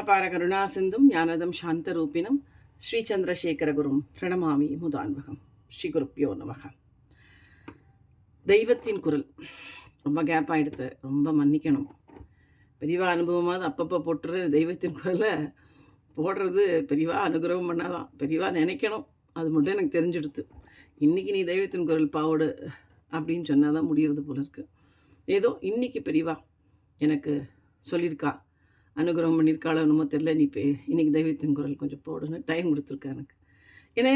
அபார கருணா சிந்தும் ஞானதம் சாந்த ரூபினம் ஸ்ரீ சந்திரசேகரகுரும் பிரணமாமி முதான்பகம். ஸ்ரீ குருப்பியோ நமக. தெய்வத்தின் குரல். ரொம்ப கேப் ஆகிடுது ரொம்ப மன்னிக்கணும். பெரியவா அனுபவமாவது அப்பப்போ போட்டுற தெய்வத்தின் குரலை போடுறது பெரியவா அனுகிரகம் பண்ணாதான். பெரியவா நினைக்கணும். அது மட்டும் எனக்கு தெரிஞ்சுடுத்து. இன்றைக்கி நீ தெய்வத்தின் குரல் பாவோடு அப்படின்னு சொன்னால் தான் முடியறது போல இருக்குது ஏதோ இன்னைக்கு பெரியவா எனக்கு சொல்லியிருக்கா. அனுகிரகம் பண்ணியிருக்காளோ என்னமோ தெரில நீ பே இன்றைக்கி தெய்வத்தின் குரல் கொஞ்சம் போடுன்னு டைம் கொடுத்துருக்கா எனக்கு. ஏன்னா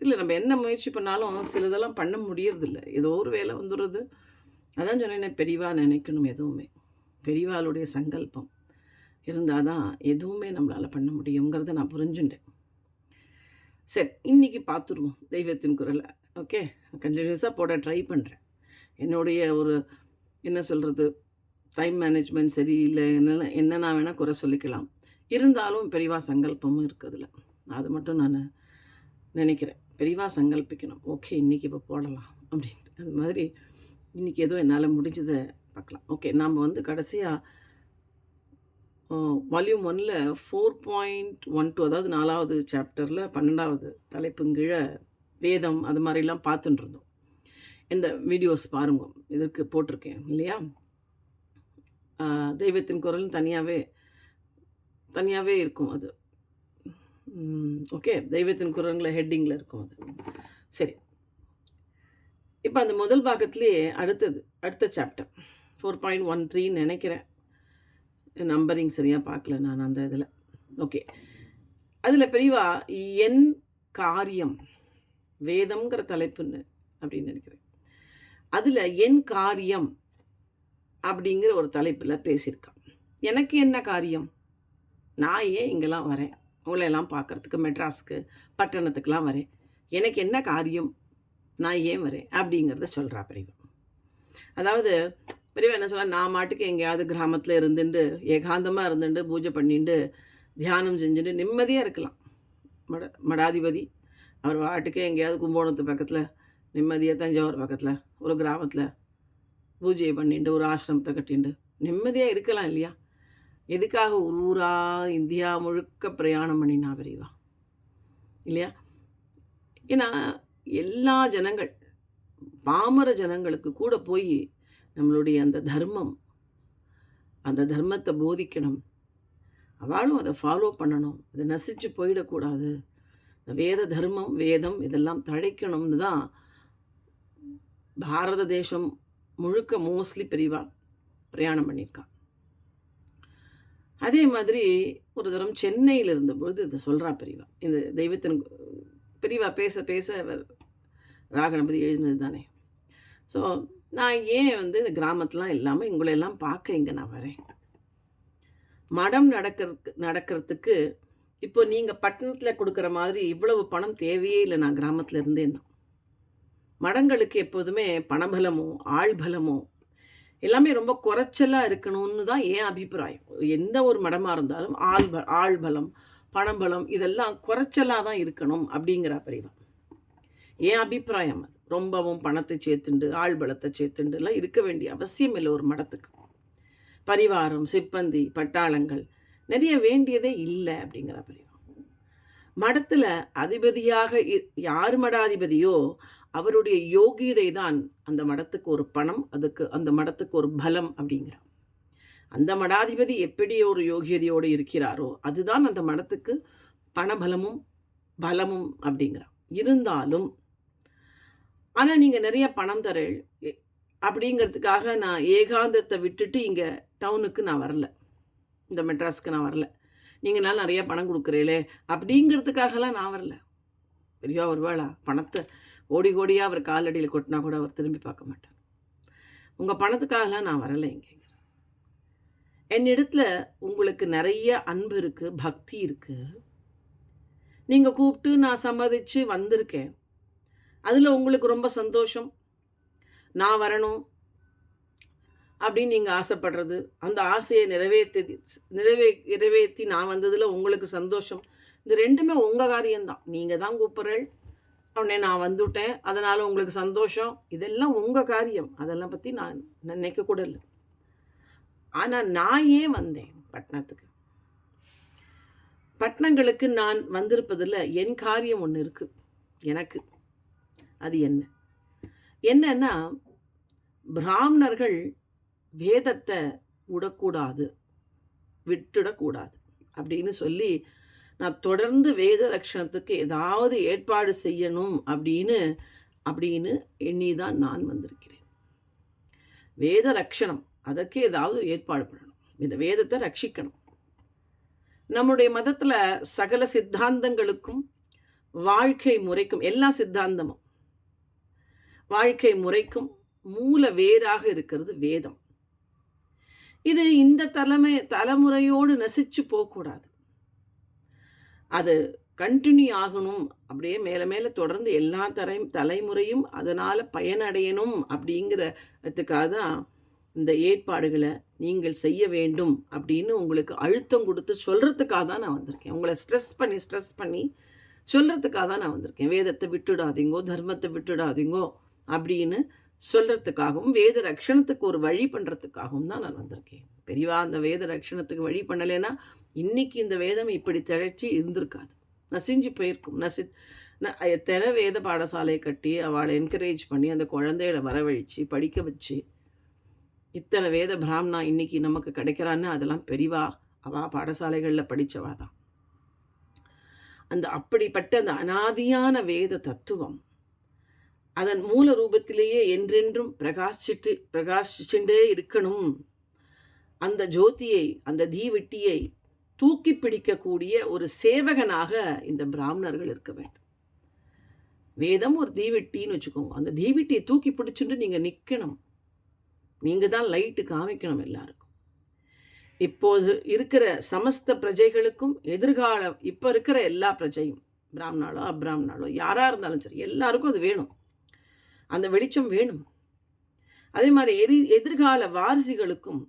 இல்லை நம்ம என்ன முயற்சி பண்ணாலும் சிலதெல்லாம் பண்ண முடியறதில்ல. ஏதோ ஒரு வேலை வந்துடுறது. அதான் சொன்னேன் பெரியவா நினைக்கணும் எதுவுமே. பெரியவாளுடைய சங்கல்பம் இருந்தால் தான் எதுவுமே நம்மளால் பண்ண முடியுங்கிறத நான் புரிஞ்சுட்டேன் சரி இன்றைக்கி பார்த்துருவோம் தெய்வத்தின் குரலை. ஓகே கண்டினியூஸாக போட ட்ரை பண்ணுறேன் என்னுடைய ஒரு என்ன சொல்கிறது டைம் மேனேஜ்மெண்ட் சரியில்லை என்ன என்னென்ன வேணால் குறை சொல்லிக்கலாம். இருந்தாலும் பெரியவா சங்கல்பமும் இருக்குதுல அது மட்டும் நான் நினைக்கிறேன். பெரியவா சங்கல்பிக்கணும். ஓகே இன்றைக்கி இப்போ போடலாம் அப்படின்ட்டு. அது மாதிரி இன்றைக்கி ஏதோ என்னால் முடிஞ்சதை பார்க்கலாம். ஓகே நாம் வந்து கடைசியாக வால்யூம் ஒனில் ஃபோர் பாயிண்ட் ஒன் டூ அதாவது நாலாவது சாப்டரில் பன்னெண்டாவது தலைப்புங்கீழ வேதம் அது மாதிரிலாம் பார்த்துட்டு இருந்தோம். இந்த வீடியோஸ் பாருங்க. இதற்கு போட்டிருக்கேன் இல்லையா? தெய்வத்தின் குரல் தனியாகவே தனியாகவே இருக்கும் அது. ஓகே. தெய்வத்தின் குரலில் ஹெட்டிங்கில் இருக்கும் அது. சரி. இப்போ அந்த முதல் பாகத்துலேயே அடுத்தது அடுத்த சாப்டர். ஃபோர் பாயிண்ட் ஒன் த்ரீன்னு நினைக்கிறேன். நம்பரிங் சரியாக பார்க்கல நான் அந்த இதில். ஓகே. அதில் பெரியவா என் காரியம் வேதம்ங்கிற தலைப்புன்னு அப்படின்னு நினைக்கிறேன். அதில் என் காரியம் அப்படிங்கிற ஒரு தலைப்பில் பேசியிருக்கான். எனக்கு என்ன காரியம்? நான் ஏன் இங்கெல்லாம் வரேன்? உங்களையெல்லாம் பார்க்குறதுக்கு மெட்ராஸ்க்கு பட்டணத்துக்கெலாம் வரேன். எனக்கு என்ன காரியம்? நான் ஏன் வரேன்? அப்படிங்கிறத சொல்கிறா பிரிவு. அதாவது பெரியவா என்ன சொல்ல நான் மாட்டுக்கு எங்கேயாவது கிராமத்தில் இருந்துட்டு ஏகாந்தமாக இருந்துட்டு பூஜை பண்ணிட்டு தியானம் செஞ்சுட்டு நிம்மதியாக இருக்கலாம். மட மடாதிபதி அவர் வாட்டுக்கே எங்கேயாவது கும்போணத்து பக்கத்தில் நிம்மதியாக தஞ்சாவூர் பக்கத்தில் ஒரு கிராமத்தில் பூஜையை பண்ணிட்டு ஒரு ஆசிரமத்தை கட்டிண்டு. நிம்மதியாக இருக்கலாம் இல்லையா? எதுக்காக ஒரு ஊராக இந்தியா முழுக்க பிரயாணம் பண்ணினா பெரியவா? இல்லையா? ஏன்னா எல்லா ஜனங்கள் பாமர ஜனங்களுக்கு கூட போய் நம்மளுடைய அந்த தர்மம் அந்த தர்மத்தை போதிக்கணும். அவளும் அதை ஃபாலோ பண்ணணும். அதை நசிச்சு போயிடக்கூடாது. இந்த வேத தர்மம் வேதம் இதெல்லாம் தழைக்கணும்னு தான் பாரத தேசம் முழுக்க மோஸ்ட்லி பெரியவா பிரயாணம் பண்ணியிருக்கான். அதே மாதிரி ஒரு தரம் சென்னையில் இருந்தபொழுது இதை சொல்கிறான் பெரியவா இந்த தெய்வத்தின் பெரியவா பேச பேச அவர் ராகணபதி எழுதினது தானே ஸோ நான் ஏன் வந்து இந்த கிராமத்துலாம் இல்லாமல் உங்களையெல்லாம் பார்க்க இங்கே நான் வரேன்? மடம் நடக்கிறதுக்கு நடக்கிறதுக்கு இப்போ நீங்கள் பட்டணத்தில் கொடுக்குற மாதிரி இவ்வளவு பணம் தேவையே இல்லை நான் கிராமத்தில் இருந்தேன்னா. மடங்களுக்கு எப்போதுமே பணபலமோ ஆள்பலமோ எல்லாமே ரொம்ப குறைச்சலாக இருக்கணும்னு தான் ஏன் அபிப்பிராயம். எந்த ஒரு மடமாக இருந்தாலும் ஆள் ப ஆள் பணபலம் இதெல்லாம் குறைச்சலாக தான் இருக்கணும் அப்படிங்கிற பரிவம் என் அபிப்பிராயம் அது. ரொம்பவும் பணத்தை சேர்த்துண்டு ஆள்பலத்தை சேர்த்துண்டுலாம் இருக்க வேண்டிய அவசியம் இல்லை ஒரு மடத்துக்கு. பரிவாரம் சிப்பந்தி பட்டாளங்கள் நிறைய வேண்டியதே இல்லை அப்படிங்கிற பரிவம் மடத்தில் அதிபதியாக இ- யார் மடாதிபதியோ அவருடைய யோகியதை தான் அந்த மடத்துக்கு ஒரு பணம் அதுக்கு அந்த மடத்துக்கு ஒரு பலம் அப்படிங்கிறார் அந்த மடாதிபதி எப்படி ஒரு யோகியதையோடு இருக்கிறாரோ அதுதான் அந்த மடத்துக்கு பணபலமும் பலமும் அப்படிங்கிறார் இருந்தாலும் ஆனால் நீங்கள் நிறைய பணம் தர அப்படிங்கிறதுக்காக நான் ஏகாந்தத்தை விட்டுட்டு இங்கே டவுனுக்கு நான் வரல. இந்த மெட்ராஸ்க்கு நான் வரல. நீங்களால நிறைய பணம் கொடுக்குறீங்களே அப்படிங்கிறதுக்காகலாம் நான் வரல. பெரியவா வருவாளா பணத்தை ஓடி கோடியாக அவர் காலடியில் கொட்டினா கூட அவர் திரும்பி பார்க்க மாட்டார். உங்கள் பணத்துக்காகலாம் நான் வரலை இங்கேங்கிற என்னிடத்துல உங்களுக்கு நிறைய அன்பு இருக்குது பக்தி இருக்குது நீங்கள் கூப்பிட்டு நான் சம்மதித்து வந்திருக்கேன். அதில் உங்களுக்கு ரொம்ப சந்தோஷம். நான் வரணும். அப்படின்னு நீங்கள் ஆசைப்படுறது அந்த ஆசையை நிறைவேற்றி நிறைவே நிறைவேற்றி நான் வந்ததில் உங்களுக்கு சந்தோஷம். இது ரெண்டுமே உங்கள் காரியம்தான். நீங்கள் தான் கூப்பிட்றேள். உடனே நான் வந்துவிட்டேன் அதனால் உங்களுக்கு சந்தோஷம். இதெல்லாம் உங்கள் காரியம். அதெல்லாம் பற்றி நான் நினைக்க கூட இல்லை. ஆனால் நான் ஏன் வந்தேன் பட்டணத்துக்கு? பட்டணங்களுக்கு நான் வந்திருப்பதில் என் காரியம் ஒன்று இருக்குது எனக்கு. அது என்ன? என்னன்னா பிராமணர்கள் வேதத்தை விடக்கூடாது. விட்டுடக்கூடாது. அப்படின்னு சொல்லி நான் தொடர்ந்து வேத லட்சணத்துக்கு ஏதாவது ஏற்பாடு செய்யணும் அப்படின்னு அப்படின்னு எண்ணி தான் நான் வந்திருக்கிறேன். வேத லட்சணம் அதற்கு ஏதாவது ஏற்பாடு பண்ணணும். இந்த வேதத்தை ரட்சிக்கணும். நம்முடைய மதத்தில் சகல சித்தாந்தங்களுக்கும் வாழ்க்கை முறைக்கும் எல்லா சித்தாந்தமும் வாழ்க்கை முறைக்கும் மூல வேராக இருக்கிறது வேதம். இது இந்த தலைமை தலைமுறையோடு நசிச்சு போகக்கூடாது. அது கண்டினியூ ஆகணும். அப்படியே மேலே மேலே தொடர்ந்து எல்லா தலை தலைமுறையும் அதனால் பயனடையணும் அப்படிங்கிறதுக்காக தான் இந்த ஏற்பாடுகளை நீங்கள் செய்ய வேண்டும் அப்படின்னு உங்களுக்கு அழுத்தம் கொடுத்து சொல்கிறதுக்காக தான் நான் வந்திருக்கேன். உங்களை ஸ்ட்ரெஸ் பண்ணி ஸ்ட்ரெஸ் பண்ணி சொல்கிறதுக்காக தான் நான் வந்திருக்கேன். வேதத்தை விட்டுடாதீங்கோ தர்மத்தை விட்டுடாதீங்கோ அப்படின்னு சொல்கிறதுக்காகவும் வேத ரக்ஷணத்துக்கு ஒரு வழி பண்ணுறதுக்காகவும் தான் நான் வந்திருக்கேன். பெரியவா அந்த வேத ரக்ஷணத்துக்கு வழி பண்ணலைன்னா இன்றைக்கி இந்த வேதம் இப்படி திழைச்சி இருந்திருக்காது. நசிஞ்சு போயிருக்கும். நசி எத்தனை வேத பாடசாலையை கட்டி அவளை என்கரேஜ் பண்ணி அந்த குழந்தைகளை வரவழைச்சு படிக்க வச்சு இத்தனை வேத பிராமணா இன்னைக்கு நமக்கு கிடைக்கிறான்னு அதெல்லாம் பெரிவா அவா பாடசாலைகளில் படித்தவா தான். அந்த அப்படிப்பட்ட அந்த அனாதியான வேத தத்துவம் அதன் மூல ரூபத்திலேயே என்றென்றும் பிரகாசிட்டு பிரகாசிச்சுட்டே இருக்கணும். அந்த ஜோதியை அந்த தீவெட்டியை தூக்கி பிடிக்கக்கூடிய ஒரு சேவகனாக இந்த பிராமணர்கள் இருக்க வேண்டும். வேதம் ஒரு தீவெட்டின்னு வச்சுக்கோங்க. அந்த தீவெட்டியை தூக்கி பிடிச்சுட்டு நீங்கள் நிற்கணும் நீங்கள் தான் லைட்டு காமிக்கணும் எல்லாருக்கும். இப்போது இருக்கிற சமஸ்த பிரஜைகளுக்கும் எதிர்கால இப்போ இருக்கிற எல்லா பிரஜையும் பிராமணாலோ அப்ராமணாலோ யாராக இருந்தாலும் சரி எல்லாருக்கும் அது வேணும். அந்த வெளிச்சம் வேணும். அதே மாதிரி எரி எதிர்கால வாரிசுகளுக்கும்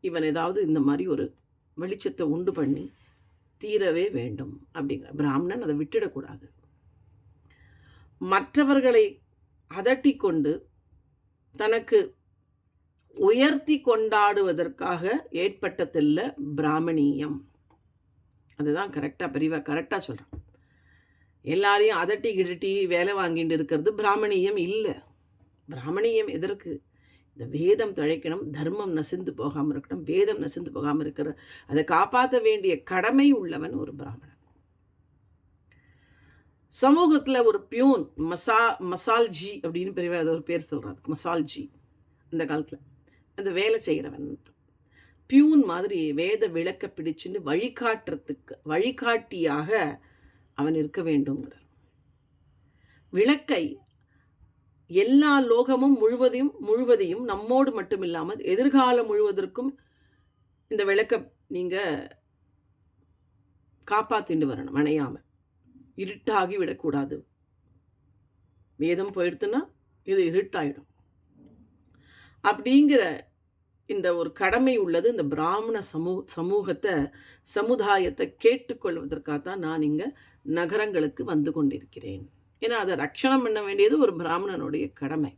இவன் ஏதாவது இந்த மாதிரி ஒரு வெளிச்சத்தை உண்டு பண்ணி தீரவே வேண்டும் அப்படிங்கிற பிராமணன் அதை விட்டுடக்கூடாது. மற்றவர்களை அதட்டி கொண்டு தனக்கு உயர்த்தி கொண்டாடுவதற்காக ஏற்பட்டதில்ல பிராமணியம். அதுதான் கரெக்டாக பெரியவா கரெக்டாக சொல்கிறான் எல்லாரையும் அதட்டி கிடட்டி வேலை வாங்கிட்டு இருக்கிறது பிராமணியம் இல்லை. பிராமணியம் எதற்கு? இந்த வேதம் தழைக்கணும் தர்மம் நசிந்து போகாமல் இருக்கணும் வேதம் நசிந்து போகாமல் இருக்கிற அதை காப்பாற்ற வேண்டிய கடமை உள்ளவன் ஒரு பிராமணன். சமூகத்தில் ஒரு பியூன் மசா மசால்ஜி அப்படின்னு பெரிய ஒரு பேர் சொல்கிறாரு மசால்ஜி இந்த காலத்தில். அந்த வேலை செய்கிறவன் பியூன் மாதிரி வேத விளக்க பிடிச்சுன்னு வழிகாட்டுறதுக்கு வழிகாட்டியாக அவன் இருக்க வேண்டும்ங்கிறார். விளக்கை எல்லா லோகமும் முழுவதையும் முழுவதையும் நம்மோடு மட்டும் இல்லாமல் எதிர்காலம் முழுவதற்கும் இந்த விளக்க நீங்கள் காப்பாற்றிண்டு வரணும் அணையாமல் இருட்டாகி விடக்கூடாது. வேதம் போயிடுத்துன்னா இது இருட்டாயிடும். அப்படிங்கிற இந்த ஒரு கடமை உள்ளது இந்த பிராமண சமூ சமூகத்தை சமுதாயத்தை கேட்டுக்கொள்வதற்காக தான் நான் இங்கே நகரங்களுக்கு வந்து கொண்டிருக்கிறேன். ஏன்னா அதை ரட்சணம் பண்ண வேண்டியது ஒரு பிராமணனுடைய கடமை.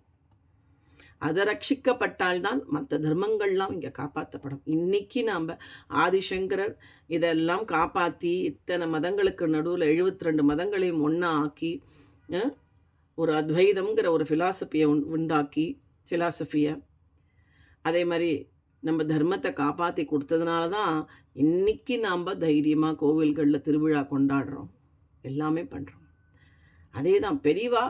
அதை ரட்சிக்கப்பட்டால்தான் மற்ற தர்மங்கள்லாம் இங்கே காப்பாற்றப்படும். இன்னைக்கு நாம் ஆதிசங்கரர் இதெல்லாம் காப்பாற்றி இத்தனை மதங்களுக்கு நடுவில் எழுபத்தி ரெண்டு மதங்களையும் ஒன்றா ஆக்கி ஒரு அத்வைதம்ங்கிற ஒரு ஃபிலாசபியை உண்டாக்கி ஃபிலாசபியை அதே மாதிரி நம்ம தர்மத்தை காப்பாற்றி கொடுத்ததுனால தான் இன்றைக்கி நாம் தைரியமாக கோவில்களில் திருவிழா கொண்டாடுறோம். எல்லாமே பண்ணுறோம் அதே தான் பெரியவா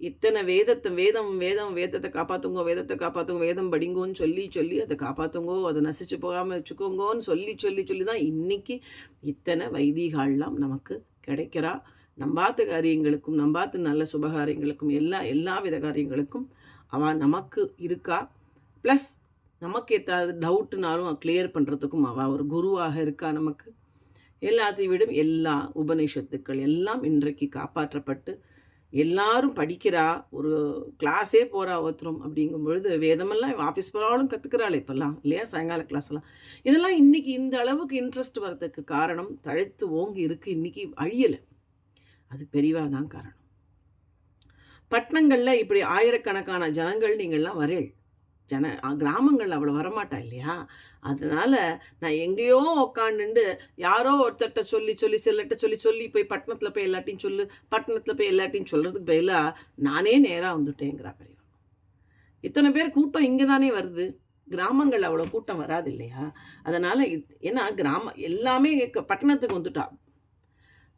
இத்தனை வேதத்தை வேதம் வேதம் வேதத்தை காப்பாற்றுங்கோ வேதத்தை காப்பாற்றுங்க வேதம் படிங்கோன்னு சொல்லி சொல்லி அதை காப்பாற்றுங்கோ அதை நசிச்சு போகாமல் வச்சுக்கோங்கோன்னு சொல்லி சொல்லி சொல்லி தான் இன்றைக்கி இத்தனை வைதிகாலாம் நமக்கு கிடைக்கிறா. நம்பாத்த காரியங்களுக்கும் நம்பாத்த நல்ல சுபகாரியங்களுக்கும் எல்லா எல்லா வித காரியங்களுக்கும் அவன் நமக்கு இருக்கா. ப்ளஸ் நமக்கு ஏதாவது டவுட்டுனாலும் கிளியர் பண்ணுறதுக்கும் அவள் ஒரு குருவாக இருக்கா நமக்கு? எல்லாத்தையும் விடும் எல்லா உபநிஷத்துக்கள் எல்லாம் இன்றைக்கு காப்பாற்றப்பட்டு எல்லாரும் படிக்கிறா ஒரு கிளாஸே போகிறா ஒருத்தரும் அப்படிங்கும் பொழுது வேதமெல்லாம் ஆஃபீஸ் போகிறாலும் கற்றுக்கிறாள் இப்போல்லாம் இல்லையா? சாயங்கால கிளாஸ்லாம் இதெல்லாம் இன்றைக்கி இந்த அளவுக்கு இன்ட்ரெஸ்ட் வரதுக்கு காரணம் தழைத்து ஓங்கி இருக்குது இன்றைக்கி அழியலை. அது பெரியவாக தான் காரணம். பட்டணங்களில் இப்படி ஆயிரக்கணக்கான ஜனங்கள் நீங்கள்லாம் வரேள் ஜன கிராமங்கள் அவ்வளோ வரமாட்டா இல்லையா? அதனால் நான் எங்கேயோ உக்காண்டுண்டு யாரோ ஒருத்தர்கிட்ட சொல்லி சொல்லி சிலர்கிட்ட சொல்லி சொல்லி போய் பட்டணத்தில் போய் எல்லாட்டையும் சொல்லு பட்டணத்தில் போய் எல்லாட்டையும் சொல்கிறதுக்கு பதிலாக நானே நேராக வந்துட்டேங்கிறா பெரியவா. இத்தனை பேர் கூட்டம் இங்கே தானே வருது. கிராமங்கள் அவ்வளோ கூட்டம் வராது இல்லையா? அதனால் ஏன்னா கிராமம் எல்லாமே பட்டணத்துக்கு வந்துட்டா.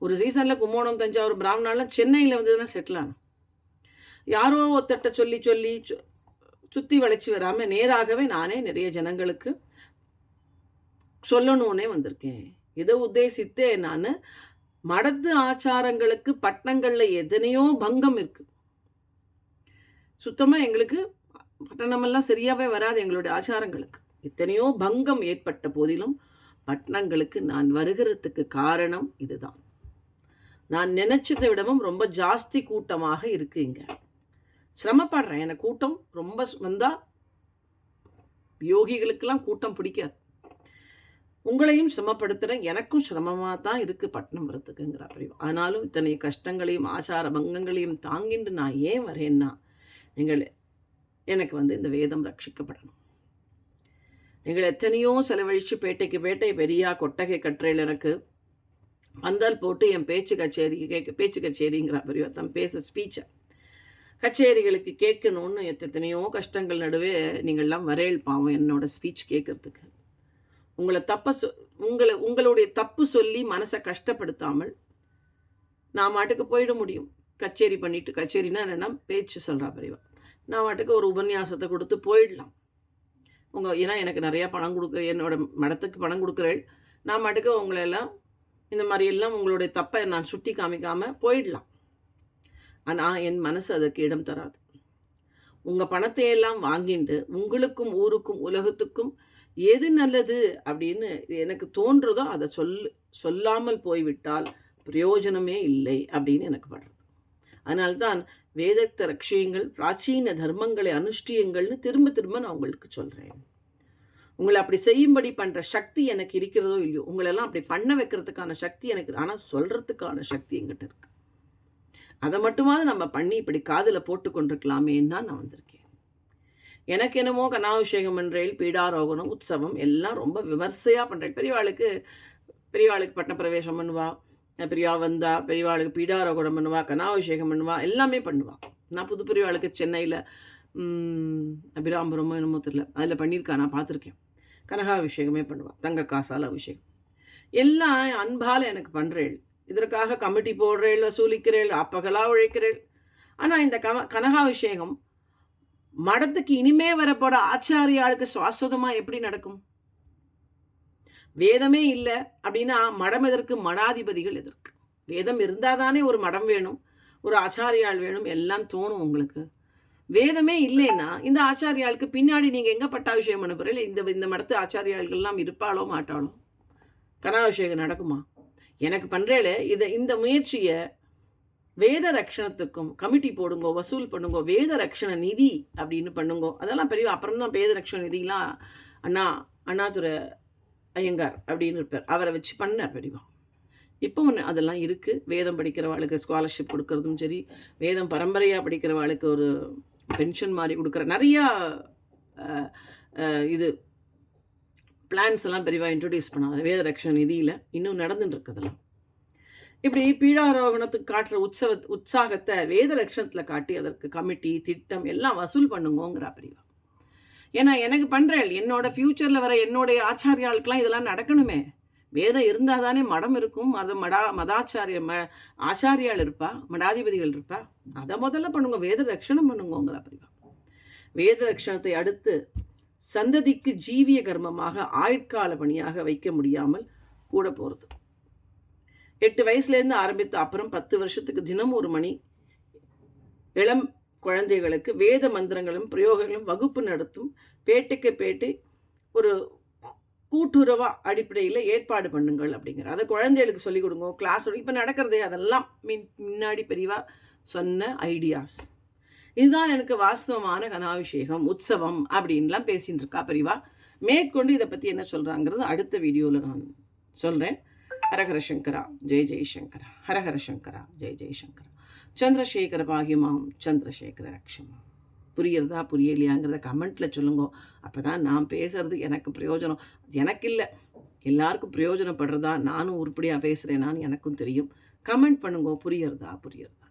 ஒரு சீசனில் கும்போணம் தஞ்சாவூர் பிராமணாலாம் சென்னையில் வந்து தானே செட்டில் ஆனோம் யாரோ ஒருத்தட்ட சொல்லி சொல்லி சுற்றி வளைச்சி வராமல் நேராகவே நானே நிறைய ஜனங்களுக்கு சொல்லணும்னே வந்திருக்கேன். இதை உத்தேசித்தே நான். மடத்து ஆச்சாரங்களுக்கு பட்டணங்களில் எதனையோ பங்கம் இருக்குது சுத்தமாக எங்களுக்கு பட்டணமெல்லாம் சரியாகவே வராது எங்களுடைய ஆச்சாரங்களுக்கு. எத்தனையோ பங்கம் ஏற்பட்ட போதிலும் பட்டணங்களுக்கு நான் வருகிறதுக்கு காரணம் இதுதான். நான் நினைச்சதை விடவும் ரொம்ப ஜாஸ்தி கூட்டமாக இருக்கு இங்கே. சிரமப்படுறேன். எனக்கு கூட்டம் ரொம்ப வந்தால் யோகிகளுக்கெல்லாம் கூட்டம் பிடிக்காது. உங்களையும் சிரமப்படுத்துகிறேன் எனக்கும் சிரமமாக தான் இருக்குது பட்டணம் வரத்துக்குங்கிற பிரிவு. ஆனாலும் இத்தனை கஷ்டங்களையும் ஆச்சார பங்கங்களையும் தாங்கிண்டு நான் ஏன் வரேன்னா நீங்கள் எனக்கு வந்து இந்த வேதம் ரட்சிக்கப்படணும். நீங்கள் எத்தனையோ செலவழித்து பேட்டைக்கு பேட்டை பெரியா கொட்டகை கட்டுறையில் எனக்கு பந்தல் போட்டு என் பேச்சு கச்சேரி கேட்க பேச்சு கச்சேரிங்கிற பெரியவா தன் பேச ஸ்பீச்சை கச்சேரிகளுக்கு கேட்கணும்னு எத்தனையோ கஷ்டங்கள் நடுவே நீங்கள்லாம் வரையல் பாவம் என்னோட ஸ்பீச் கேட்குறதுக்கு. உங்களை தப்ப சொ உங்களை உங்களுடைய தப்பு சொல்லி மனசை கஷ்டப்படுத்தாமல் நான் மாட்டுக்கு போயிட முடியும். கச்சேரி பண்ணிட்டு கச்சேரினா என்னென்னா பேச்சு சொல்கிறா பெரியவா நான் மாட்டுக்கு ஒரு உபன்யாசத்தை கொடுத்து போயிடலாம். உங்கள் ஏன்னா எனக்கு நிறையா பணம் கொடுக்க என்னோட மடத்துக்கு பணம் கொடுக்குறேள். நான் மாட்டுக்கு உங்களெல்லாம் இந்த மாதிரியெல்லாம் உங்களுடைய தப்பை நான் சுட்டி காமிக்காமல் போயிடலாம். ஆனால் என் மனசு அதற்கு இடம் தராது. உங்கள் பணத்தையெல்லாம் வாங்கிண்டு உங்களுக்கும் ஊருக்கும் உலகத்துக்கும் எது நல்லது அப்படின்னு எனக்கு தோன்றதோ அதை சொல் சொல்லாமல் போய்விட்டால் பிரயோஜனமே இல்லை அப்படின்னு எனக்கு படுறது. அதனால்தான் வேதத்த ரட்சியங்கள் பிராச்சீன தர்மங்களை அனுஷ்டியங்கள்னு திரும்ப திரும்ப நான் உங்களுக்கு சொல்கிறேன் உங்களை அப்படி செய்யும்படி பண்ணுற சக்தி எனக்கு இருக்கிறதோ இல்லையோ உங்களெல்லாம் அப்படி பண்ண வைக்கிறதுக்கான சக்தி எனக்கு ஆனால் சொல்கிறதுக்கான சக்தி எங்கிட்ட இருக்குது அதை மட்டுமாவது நம்ம பண்ணி இப்படி காதில் போட்டு கொண்டிருக்கலாமேன்னு தான் நான் வந்திருக்கேன். எனக்கு என்னமோ கனாபிஷேகம் பண்ணுறேன் பீடாரோகணம் உற்சவம் எல்லாம் ரொம்ப விமர்சையாக பண்ணுறேன் பெரியவாளுக்கு பெரியவாளுக்கு பட்டண பிரவேசம் பண்ணுவா பெரியவா வந்தா பெரியவாளுக்கு பீடாரோகணம் பண்ணுவா கனாபிஷேகம் பண்ணுவா எல்லாமே பண்ணுவா. நான் புது பெரியவாளுக்கு சென்னையில் அபிராம்பரமோ என்னமோ தெரியல. அதில் பண்ணியிருக்கா நான் பார்த்துருக்கேன். கனகாபிஷேகமே பண்ணுவாள் தங்க காசால் அபிஷேகம். எல்லாம் அன்பால் எனக்கு பண்ணுறேள் இதற்காக கமிட்டி போடுறேள் வசூலிக்கிறேள் அப்பகலாக உழைக்கிறேள். ஆனால் இந்த கம கனகாபிஷேகம் மடத்துக்கு இனிமே வரப்போட ஆச்சாரியாளுக்கு சுவாசதமாக எப்படி நடக்கும்? வேதமே இல்லை அப்படின்னா மடம் எதற்கு? மடாதிபதிகள் எதற்கு? வேதம் இருந்தால் தானே ஒரு மடம் வேணும் ஒரு ஆச்சாரியாள் வேணும் எல்லாம் தோணும் உங்களுக்கு. வேதமே இல்லைன்னா இந்த ஆச்சாரியாளுக்கு பின்னாடி நீங்கள் எங்கே பட்டாபிஷேகம் பண்ண போகிறீங்க இந்த இந்த மடத்து ஆச்சாரியாள்கள்லாம் இருப்பாளோ மாட்டாளோ? கனாபிஷேகம் நடக்குமா? எனக்கு பண்ணுறேல இதை இந்த முயற்சியை வேத ரக்ஷணத்துக்கும் கமிட்டி போடுங்கோ வசூல் பண்ணுங்கோ வேத ரக்ஷண நிதி அப்படின்னு பண்ணுங்கோ. அதெல்லாம் பெரிய அப்புறம் தான் வேத ரக்ஷண நிதிலாம் அண்ணா அண்ணாதுரை ஐயங்கார் அப்படின்னு இருப்பார். அவரை வச்சு பண்ணார் பெரியவா இப்போ ஒன்று அதெல்லாம் இருக்குது வேதம் படிக்கிறவாளுக்கு ஸ்காலர்ஷிப் கொடுக்கறதும் சரி வேதம் பரம்பரையாக படிக்கிறவாளுக்கு ஒரு பென்ஷன் மாதிரி கொடுக்குற நிறையா இது பிளான்ஸ் எல்லாம் பெரியவாக இன்ட்ரடியூஸ் பண்ணாங்க வேத ரக்ஷண நிதியில் இன்னும் நடந்துட்டு இப்படி பீடாரோகணத்துக்கு காட்டுற உற்சவ உற்சாகத்தை வேத லட்சணத்தில் காட்டி அதற்கு கமிட்டி திட்டம் எல்லாம் வசூல் பண்ணுங்கோங்கிறா பெரியவா ஏன்னா எனக்கு பண்ணுறேன் என்னோட ஃப்யூச்சரில் வர என்னுடைய ஆச்சாரியாளுக்கெல்லாம் இதெல்லாம் நடக்கணுமே. வேதம் இருந்தால் தானே மடம் இருக்கும் மத மடா மதாச்சாரிய ம ஆச்சாரியால் இருப்பா மடாதிபதிகள் இருப்பா. அதை முதல்ல பண்ணுங்க வேத ரட்சணம் பண்ணுங்கோங்கிறா பெரியவா வேத ரட்சணத்தை அடுத்து சந்ததிக்கு ஜீவிய கர்மமாக ஆயுட்கால பணியாக வைக்க முடியாமல் கூட போகிறது எட்டு வயசுலேருந்து ஆரம்பித்த அப்புறம் பத்து வருஷத்துக்கு தினம் ஒரு மணி இளம் குழந்தைகளுக்கு வேத மந்திரங்களும் பிரயோகங்களும் வகுப்பு நடத்தும் பேட்டைக்கு பேட்டை ஒரு கூட்டுறவா அடிப்படையில் ஏற்பாடு பண்ணுங்கள் அப்படிங்கிற அதை குழந்தைகளுக்கு சொல்லிக் கொடுங்க. கிளாஸ் இப்போ நடக்கிறதே அதெல்லாம் மின் முன்னாடி பெரியவா சொன்ன ஐடியாஸ் இதுதான் எனக்கு வாஸ்தவமான கனாபிஷேகம் உற்சவம் அப்படின்லாம் பேசிகிட்டு இருக்கா பெரியவா மேற்கொண்டு இதை பற்றி என்ன சொல்கிறாங்கிறது அடுத்த வீடியோவில் நான் சொல்கிறேன் ஹரஹர சங்கரா ஜெய் ஜெய்சங்கரா ஹரஹர சங்கரா ஜெய் ஜெய்சங்கரா சந்திரசேகர பாகிமாம் சந்திரசேகர ரக்ஷமா புரியுறதா புரியலையாங்கிறத கமெண்ட்டில் சொல்லுங்க. அப்போ தான் நான் பேசுகிறது எனக்கு பிரயோஜனம். எனக்கு இல்லை எல்லாருக்கும் பிரயோஜனப்படுறதா நானும் உருப்படியாக பேசுகிறேனான்னு எனக்கும் தெரியும். கமெண்ட் பண்ணுங்க. புரியறதா புரியறதா?